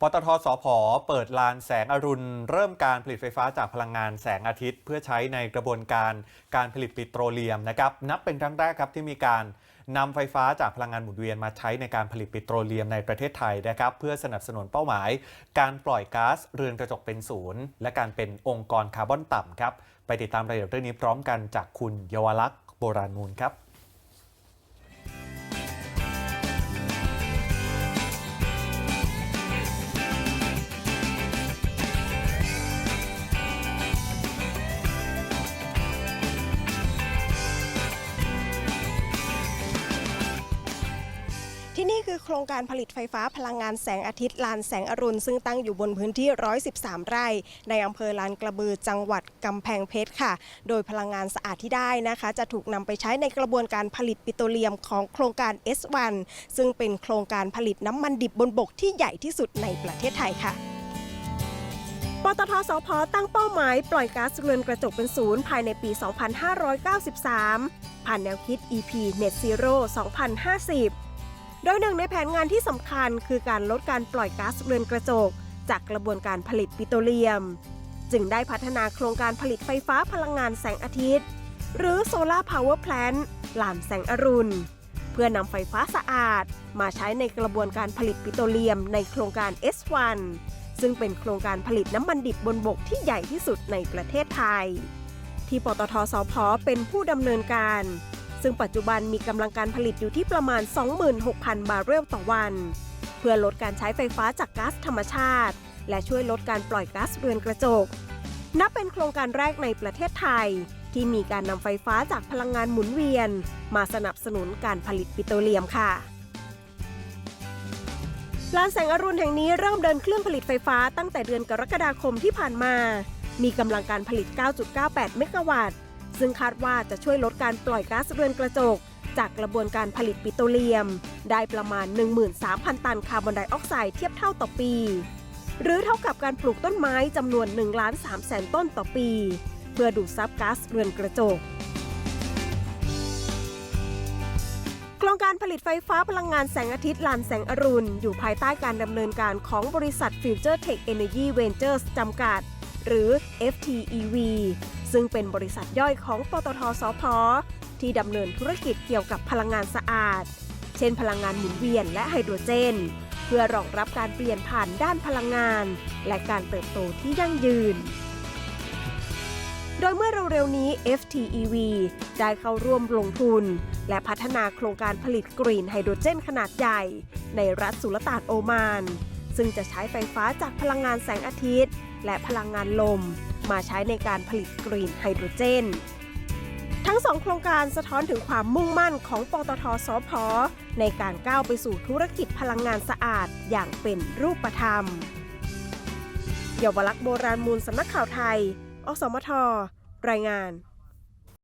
ปตทสพเปิดลานแสงอรุณ เริ่มการผลิตไฟฟ้าจากพลังงานแสงอาทิตย์ เพื่อใช้ในกระบวนการการผลิตปิโตรเลียมนะครับนับเป็นครั้งแรกครับที่มีการนำไฟฟ้าจากพลังงานหมุนเวียนมาใช้ในการผลิตปิโตรเลียมในประเทศไทยนะครับเพื่อสนับสนุนเป้าหมาย การปล่อยก๊าซเรือนกระจกเป็นศูนย์และการเป็นองค์กรคาร์บอนต่ำครับไปติดตามรายละเอียดเรื่องนี้พร้อมกันจากคุณเยาวลักษณ์โบราณมูลครับ คือโครงการผลิตไฟฟ้าพลังงานแสงอาทิตย์ลานแสงอรุณ ซึ่งตั้งอยู่บนพื้นที่ 113 ไร่ ในอำเภอลานกระบือจังหวัดกำแพงเพชรค่ะ โดยพลังงานสะอาดที่ได้นะคะ จะถูกนำไปใช้ในกระบวนการผลิตปิโตรเลียมของโครงการ S1 ซึ่งเป็นโครงการผลิตน้ำมันดิบบนบกที่ใหญ่ที่สุดในประเทศไทยค่ะปตทสพตั้งเป้าหมาย ปล่อยก๊าซเรือนกระจกเป็นศูนย์ภายในปี 2593 ผ่านแนวคิด EP Net Zero 2050 โดยหนึ่งในแผนงานที่สำคัญคือการลดการปล่อยก๊าซเรือนกระจก จากกระบวนการผลิตปิโตรเลียม จึงได้พัฒนาโครงการผลิตไฟฟ้าพลังงานแสงอาทิตย์ หรือ Solar Power Plant ลานแสงอรุณ เพื่อนำไฟฟ้าสะอาด มาใช้ในกระบวนการผลิตปิโตรเลียมในโครงการ S1 ซึ่งเป็นโครงการผลิตน้ำมันดิบบนบกที่ใหญ่ที่สุดในประเทศไทย ที่ปตทสพเป็นผู้ดำเนินการ ซึ่งปัจจุบันมีกำลังการผลิตอยู่ที่ประมาณ 26,000 บาร์เรลต่อวัน เพื่อลดการใช้ไฟฟ้าจากก๊าซธรรมชาติ และช่วยลดการปล่อยก๊าซเรือนกระจก นับเป็นโครงการแรกในประเทศไทย ที่มีการนำไฟฟ้าจากพลังงานหมุนเวียน มาสนับสนุนการผลิตปิโตรเลียมค่ะลานแสงอรุณแห่งนี้เริ่มเดินเครื่องผลิตไฟฟ้าตั้งแต่เดือนกรกฎาคมที่ผ่านมา มีกำลังการผลิต 9.98 เมกะวัตต์ ซึ่งคาดว่าจะช่วยลดการปล่อยก๊าซเรือนกระจก จากกระบวนการผลิตปิโตรเลียม ได้ประมาณ 13,000 ตันคาร์บอนไดออกไซด์เทียบเท่าต่อปี หรือเท่ากับการปลูกต้นไม้จำนวน1ล้าน3แสนต้นต่อปี เพื่อดูดซับก๊าซเรือนกระจกโครงการผลิตไฟฟ้าพลังงานแสงอาทิตย์ลานแสงอรุณ อยู่ภายใต้การดำเนินการของบริษัท Future Tech Energy Ventures จำกัด หรือ FTEV ซึ่งเป็นบริษัทย่อยของปตทสพที่ดำเนินธุรกิจเกี่ยวกับพลังงานสะอาด เช่น พลังงานหมุนเวียนและไฮโดรเจน เพื่อรองรับการเปลี่ยนผ่านด้านพลังงาน และการเติบโตที่ยั่งยืน โดยเมื่อเร็วๆนี้ FTEV ได้เข้าร่วมลงทุน และพัฒนาโครงการผลิตกรีนไฮโดรเจนขนาดใหญ่ ในรัฐสุลต่านโอมาน ซึ่งจะใช้ไฟฟ้าจากพลังงานแสงอาทิตย์ และพลังงานลม มาใช้ในการผลิตกรีนไฮโดรเจน ทั้งสองโครงการสะท้อนถึงความมุ่งมั่นของปตทสพในการก้าวไปสู่ธุรกิจพลังงานสะอาดอย่างเป็นรูปธรรมเยาวลักษณ์โบราณมูลสำนักข่าวไทย อสมท รายงาน